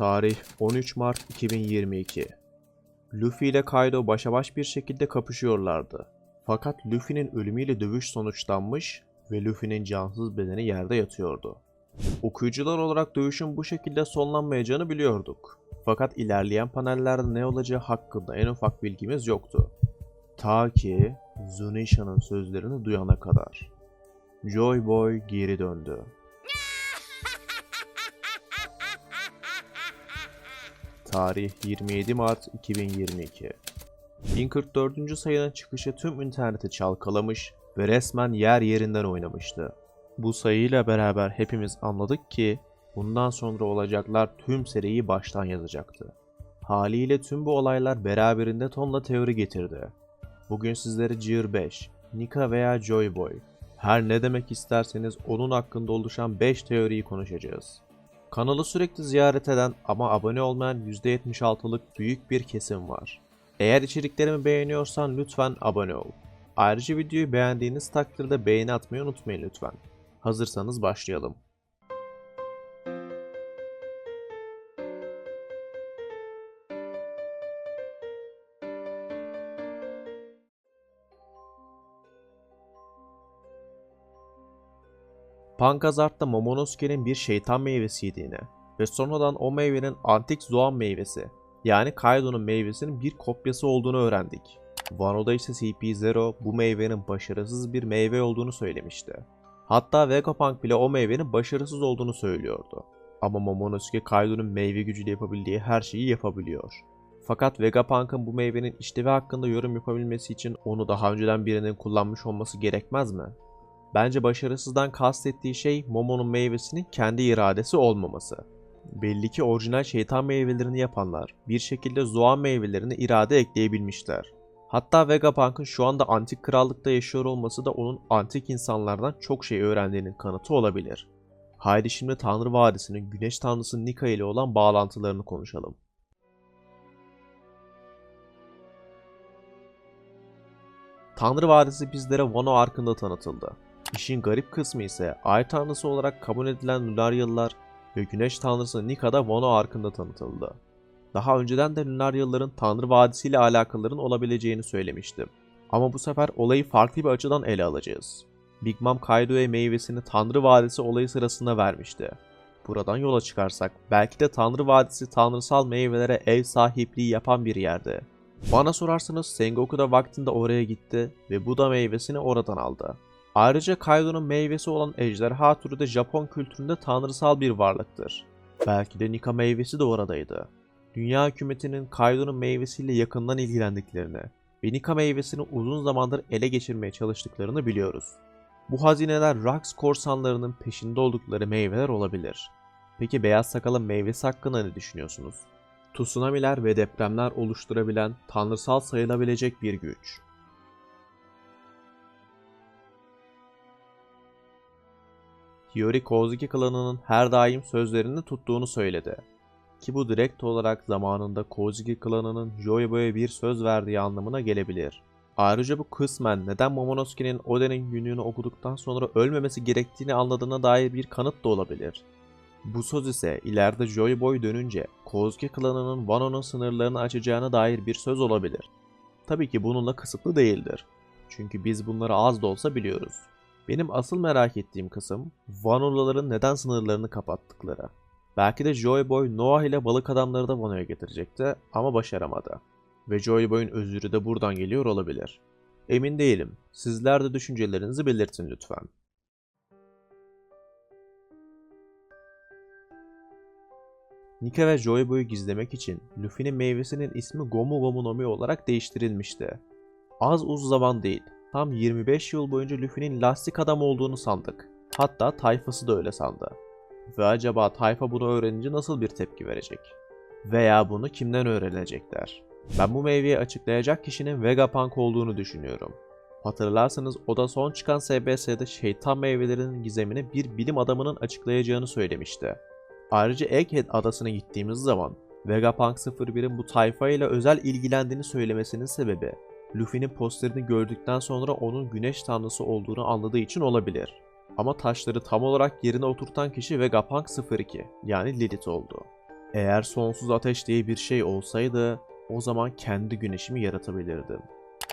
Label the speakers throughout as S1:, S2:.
S1: Tarih 13 Mart 2022. Luffy ile Kaido başa baş bir şekilde kapışıyorlardı. Fakat Luffy'nin ölümüyle dövüş sonuçlanmış ve Luffy'nin cansız bedeni yerde yatıyordu. Okuyucular olarak dövüşün bu şekilde sonlanmayacağını biliyorduk. Fakat ilerleyen panellerde ne olacağı hakkında en ufak bilgimiz yoktu. Ta ki Zunisha'nın sözlerini duyana kadar. Joy Boy geri döndü. Tarih 27 Mart 2022. 1044. sayının çıkışı tüm interneti çalkalamış ve resmen yer yerinden oynamıştı. Bu sayıyla beraber hepimiz anladık ki bundan sonra olacaklar tüm seriyi baştan yazacaktı. Haliyle tüm bu olaylar beraberinde tonla teori getirdi. Bugün sizlere Gear 5, Nika veya Joy Boy, her ne demek isterseniz onun hakkında oluşan 5 teoriyi konuşacağız. Kanalı sürekli ziyaret eden ama abone olmayan %76'lık büyük bir kesim var. Eğer içeriklerimi beğeniyorsan lütfen abone ol. Ayrıca videoyu beğendiğiniz takdirde beğeni atmayı unutmayın lütfen. Hazırsanız başlayalım. Pankazart'ta Momonosuke'nin bir şeytan meyvesiydiğini ve sonradan o meyvenin antik Zoan meyvesi yani Kaido'nun meyvesinin bir kopyası olduğunu öğrendik. Wano'da ise CP0 bu meyvenin başarısız bir meyve olduğunu söylemişti. Hatta Vegapunk bile o meyvenin başarısız olduğunu söylüyordu. Ama Momonosuke Kaido'nun meyve gücüyle yapabildiği her şeyi yapabiliyor. Fakat Vegapunk'ın bu meyvenin işlevi hakkında yorum yapabilmesi için onu daha önceden birinin kullanmış olması gerekmez mi? Bence başarısızdan kastettiği şey Momo'nun meyvesinin kendi iradesi olmaması. Belli ki orijinal şeytan meyvelerini yapanlar bir şekilde Zoan meyvelerini irade ekleyebilmişler. Hatta Vegapunk'ın şu anda antik krallıkta yaşıyor olması da onun antik insanlardan çok şey öğrendiğinin kanıtı olabilir. Haydi şimdi Tanrı Vadisi'nin güneş tanrısı Nika ile olan bağlantılarını konuşalım. Tanrı Vadisi bizlere Wano arkında tanıtıldı. İşin garip kısmı ise ay tanrısı olarak kabul edilen Lunaryalılar ve güneş tanrısı Nika da Wano arkında tanıtıldı. Daha önceden de Lunaryalıların Tanrı Vadisi ile alakaların olabileceğini söylemiştim. Ama bu sefer olayı farklı bir açıdan ele alacağız. Big Mom Kaido'ya meyvesini Tanrı Vadisi olayı sırasında vermişti. Buradan yola çıkarsak belki de Tanrı Vadisi tanrısal meyvelere ev sahipliği yapan bir yerdi. Bana sorarsanız Sengoku da vaktinde oraya gitti ve Buda meyvesini oradan aldı. Ayrıca Kaido'nun meyvesi olan ejderha türü de Japon kültüründe tanrısal bir varlıktır. Belki de Nika meyvesi de oradaydı. Dünya hükümetinin Kaido'nun meyvesiyle yakından ilgilendiklerini ve Nika meyvesini uzun zamandır ele geçirmeye çalıştıklarını biliyoruz. Bu hazineler Rax korsanlarının peşinde oldukları meyveler olabilir. Peki beyaz sakalın meyvesi hakkında ne düşünüyorsunuz? Tsunamiler ve depremler oluşturabilen tanrısal sayılabilecek bir güç. Hiyori Kozuki klanının her daim sözlerini tuttuğunu söyledi. Ki bu direkt olarak zamanında Kozuki klanının Joybo'ya bir söz verdiği anlamına gelebilir. Ayrıca bu kısmen neden Momonosuke'nin Oden'in günlüğünü okuduktan sonra ölmemesi gerektiğini anladığına dair bir kanıt da olabilir. Bu söz ise ileride Joy Boy dönünce Kozuki klanının Wano'nun sınırlarını açacağına dair bir söz olabilir. Tabii ki bununla kısıtlı değildir. Çünkü biz bunları az da olsa biliyoruz. Benim asıl merak ettiğim kısım Vanoluların neden sınırlarını kapattıkları. Belki de Joy Boy Noah ile balık adamları da Wano'ya getirecekti ama başaramadı. Ve Joy Boy'un özürü de buradan geliyor olabilir. Emin değilim. Sizler de düşüncelerinizi belirtin lütfen. Nika ve Joy Boy'u gizlemek için Luffy'nin meyvesinin ismi Gomu Gomu no Mi olarak değiştirilmişti. Az uz zaman değil, tam 25 yıl boyunca Luffy'nin lastik adam olduğunu sandık. Hatta tayfası da öyle sandı. Ve acaba tayfa bunu öğrenince nasıl bir tepki verecek? Veya bunu kimden öğrenecekler? Ben bu meyveyi açıklayacak kişinin Vegapunk olduğunu düşünüyorum. Hatırlarsanız o da son çıkan SBS'de şeytan meyvelerinin gizemini bir bilim adamının açıklayacağını söylemişti. Ayrıca Egghead adasına gittiğimiz zaman Vegapunk 01'in bu tayfa ile özel ilgilendiğini söylemesinin sebebi Luffy'nin posterini gördükten sonra onun güneş tanrısı olduğunu anladığı için olabilir. Ama taşları tam olarak yerine oturtan kişi Vegapunk 02 yani Lilith oldu. Eğer sonsuz ateş diye bir şey olsaydı o zaman kendi güneşimi yaratabilirdim.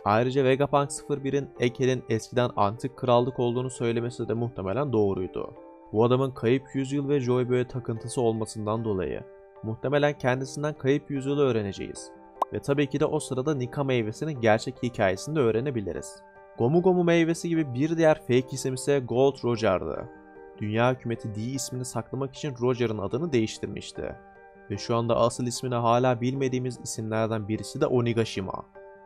S1: Ayrıca Vegapunk 01'in Ekel'in eskiden antik krallık olduğunu söylemesi de muhtemelen doğruydu. Bu adamın kayıp yüzyıl ve Joyboy'a takıntısı olmasından dolayı muhtemelen kendisinden kayıp yüzyılı öğreneceğiz. Ve tabii ki de o sırada Nika meyvesinin gerçek hikayesini de öğrenebiliriz. Gomu Gomu meyvesi gibi bir diğer fake isim ise Gold Roger'dı. Dünya hükümeti D ismini saklamak için Roger'ın adını değiştirmişti. Ve şu anda asıl ismini hala bilmediğimiz isimlerden birisi de Onigashima.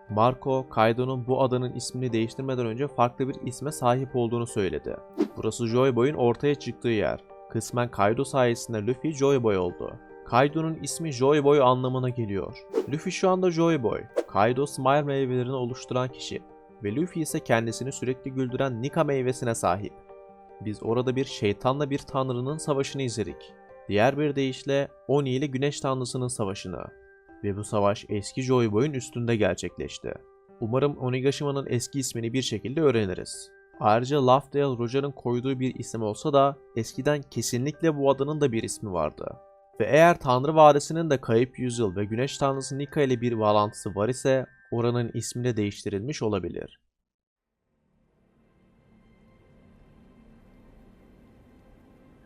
S1: Marco, Kaido'nun bu adanın ismini değiştirmeden önce farklı bir isme sahip olduğunu söyledi. Burası Joy Boy'un ortaya çıktığı yer. Kısmen Kaido sayesinde Luffy Joy Boy oldu. Kaido'nun ismi Joy Boy anlamına geliyor. Luffy şu anda Joy Boy. Kaido Smile meyvelerini oluşturan kişi. Ve Luffy ise kendisini sürekli güldüren Nika meyvesine sahip. Biz orada bir şeytanla bir tanrının savaşını izledik. Diğer bir deyişle Oni ile Güneş Tanrısı'nın savaşını. Ve bu savaş eski Joy Boy'un üstünde gerçekleşti. Umarım Onigashima'nın eski ismini bir şekilde öğreniriz. Ayrıca Lovedale Roger'ın koyduğu bir isim olsa da eskiden kesinlikle bu adanın da bir ismi vardı. Ve eğer Tanrı Vadisi'nin de Kayıp Yüzyıl ve Güneş Tanrısı Nika ile bir bağlantısı var ise oranın ismi de değiştirilmiş olabilir.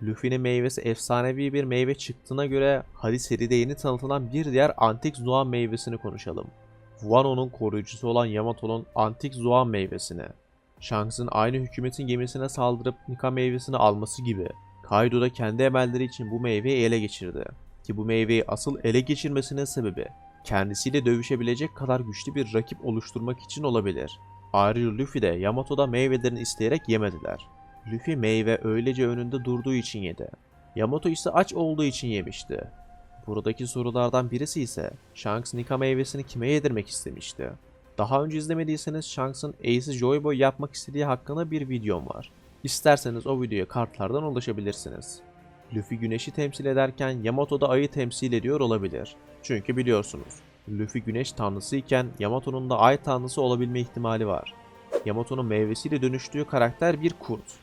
S1: Luffy'nin meyvesi efsanevi bir meyve çıktığına göre hadi seride yeni tanıtılan bir diğer antik Zoan meyvesini konuşalım. Wano'nun koruyucusu olan Yamato'nun antik Zoan meyvesini. Shanks'ın aynı hükümetin gemisine saldırıp Nika meyvesini alması gibi Kaido da kendi emelleri için bu meyveyi ele geçirdi. Ki bu meyveyi asıl ele geçirmesinin sebebi kendisiyle dövüşebilecek kadar güçlü bir rakip oluşturmak için olabilir. Ayrıca Luffy de Yamato'da meyvelerini isteyerek yemediler. Luffy meyve öylece önünde durduğu için yedi. Yamato ise aç olduğu için yemişti. Buradaki sorulardan birisi ise Shanks Nika meyvesini kime yedirmek istemişti? Daha önce izlemediyseniz Shanks'ın Ace'i Joy Boy yapmak istediği hakkında bir videom var. İsterseniz o videoya kartlardan ulaşabilirsiniz. Luffy güneşi temsil ederken Yamato da ayı temsil ediyor olabilir. Çünkü biliyorsunuz, Luffy güneş tanrısı iken Yamato'nun da ay tanrısı olabilme ihtimali var. Yamato'nun meyvesiyle dönüştüğü karakter bir kurt.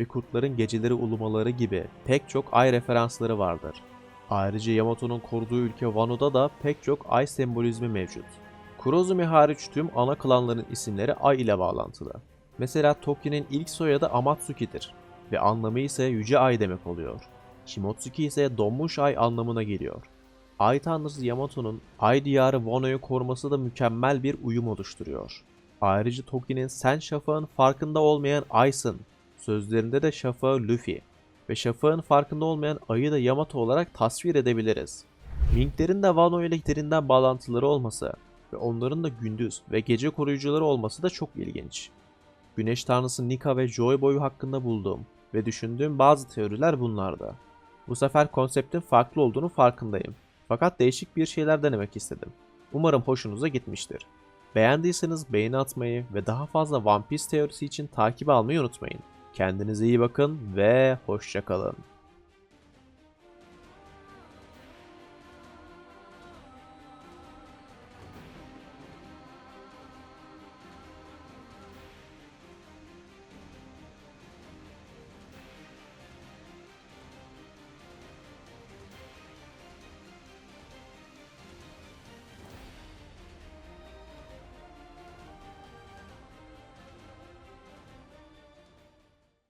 S1: Ve kurtların geceleri ulumaları gibi pek çok ay referansları vardır. Ayrıca Yamato'nun koruduğu ülke Wano'da da pek çok ay sembolizmi mevcut. Kurozumi hariç tüm ana klanların isimleri ay ile bağlantılı. Mesela Toki'nin ilk soyadı Amatsuki'dir ve anlamı ise yüce ay demek oluyor. Shimotsuki ise donmuş ay anlamına geliyor. Ay tanrısı Yamato'nun ay diyarı Wano'yu koruması da mükemmel bir uyum oluşturuyor. Ayrıca Toki'nin sen şafağın farkında olmayan aysın sözlerinde de şafağı Luffy ve şafağın farkında olmayan ayı da Yamato olarak tasvir edebiliriz. Minklerin de Wano ile derinden bağlantıları olması ve onların da gündüz ve gece koruyucuları olması da çok ilginç. Güneş tanrısı Nika ve Joy Boy hakkında bulduğum ve düşündüğüm bazı teoriler bunlardı. Bu sefer konseptin farklı olduğunu farkındayım. Fakat değişik bir şeyler denemek istedim. Umarım hoşunuza gitmiştir. Beğendiyseniz beğeni atmayı ve daha fazla One Piece teorisi için takip almayı unutmayın. Kendinize iyi bakın ve hoşçakalın.